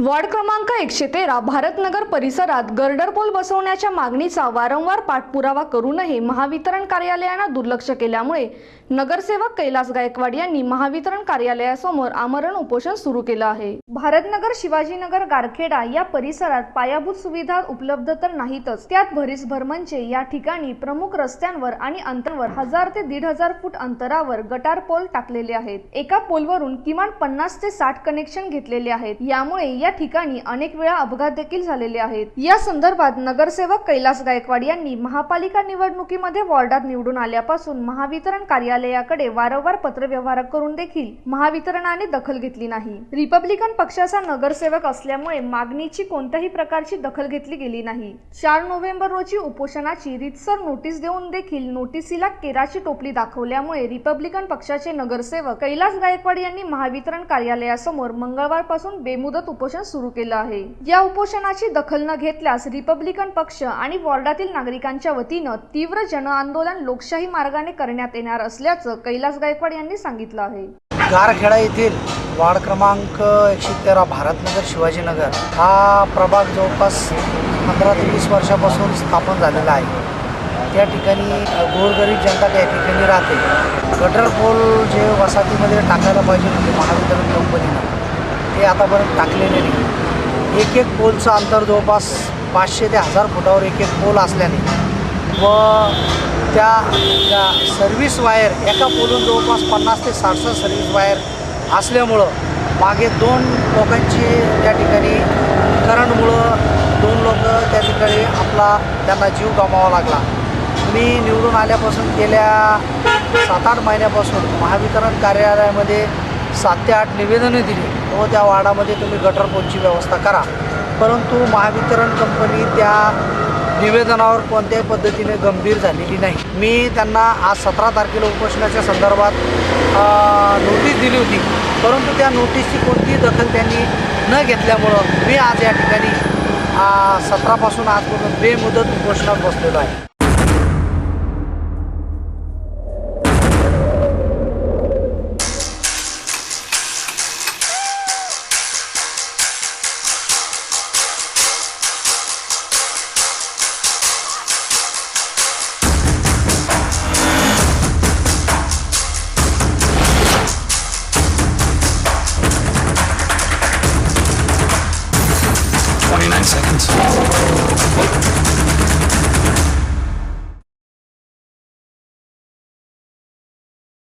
Ward क्रमांक एकशे तेरा भारतनगर परिसरात गर्डर पोल बसवण्याच्या मागणीचा वारंवार पाठपुरावा करूनही महावितरण कार्यालयानं दुर्लक्ष केल्यामुळे नगरसेवक कैलास गायकवाड यांनी महावितरण कार्यालयासमोर आमरण उपोषण सुरू केलं आहे. भारतनगर शिवाजीनगर गारखेडा या परिसरात पायाभूत सुविधा उपलब्ध तर नाहीतच त्यात भरीसभर म्हणजे या ठिकाणी प्रमुख रस्त्यांवर आणि अंतरावर हजार ते दीड हजार फूट अंतरावर गटार पोल टाकलेले आहेत. एका पोलवरून किमान पन्नास ते साठ कनेक्शन घेतलेले आहेत. यामुळे या ठिकाणी अनेक वेळा अपघात देखील झालेले आहेत. या संदर्भात नगरसेवक कैलास गायकवाड यांनी महापालिका निवडणुकीमध्ये वॉर्डात निवडून आल्यापासून महावितरण कार्यालयाकडे वारंवार पत्रव्यवहार करून देखील महावितरणाने दखल घेतली नाही. रिपब्लिकन पक्षाचा नगरसेवक असल्यामुळे मागणीची कोणत्याही प्रकारची दखल घेतली गेली नाही. चार नोव्हेंबर रोजी उपोषणाची रितसर नोटीस देऊन देखील नोटिसीला केराची टोपली दाखवल्यामुळे रिपब्लिकन पक्षाचे नगरसेवक कैलास गायकवाड यांनी महावितरण कार्यालयासमोर मंगळवारपासून बेमुदत उपोषण सुरू केलं आहे. या उपोषणाची दखल न घेतल्यास रिपब्लिकन पक्ष आणि वॉर्डातील नागरिकांच्या वतीनं तीव्र जनआंदोलन लोकशाही मार्गाने करण्यात येणार असल्याचं कैलास गायकवाड यांनी सांगितलं आहे. गारखेडा येथील वार्ड क्रमांक एकशे तेरा भारतनगर शिवाजीनगर हा प्रभाग जवळपास पंधरा ते वीस वर्षापासून स्थापन झालेला आहे. त्या ठिकाणी गोरगरीब जनता त्या ठिकाणी राहते. गटर पोल जे वसाहतीमध्ये टाकायला पाहिजे होते महावितरण कंपनीनं. हे आतापर्यंत टाकलेले नाही. एक एक पोलचं अंतर जवळपास पाचशे ते हजार फुटावर एक एक पोल असल्याने व त्या त्या सर्व्हिस वायर एका पोलून जवळपास पन्नास ते साठ सर्व्हिस वायर असल्यामुळं मागे दोन लोकांची त्या ठिकाणी करंटमुळं दोन लोक त्या ठिकाणी आपला त्यांना जीव गमावा लागला. मी निवडून आल्यापासून गेल्या सात आठ महिन्यापासून महावितरण कार्यालयामध्ये सात ते आठ निवेदने दिली. व त्या वार्डामध्ये तुम्ही गटर पोलची व्यवस्था करा. परंतु महावितरण कंपनी त्या निवेदनावर कोणत्याही पद्धतीने गंभीर झालेली नाही. मी त्यांना आज सतरा तारखेला उपोषणाच्या संदर्भात नोटीस दिली होती. परंतु त्या नोटीसची कोणतीही दखल त्यांनी न घेतल्यामुळं मी आज या ठिकाणी सतरापासून आजपासून बेमुदत उपोषणात बसलेलो आहे. 29 seconds.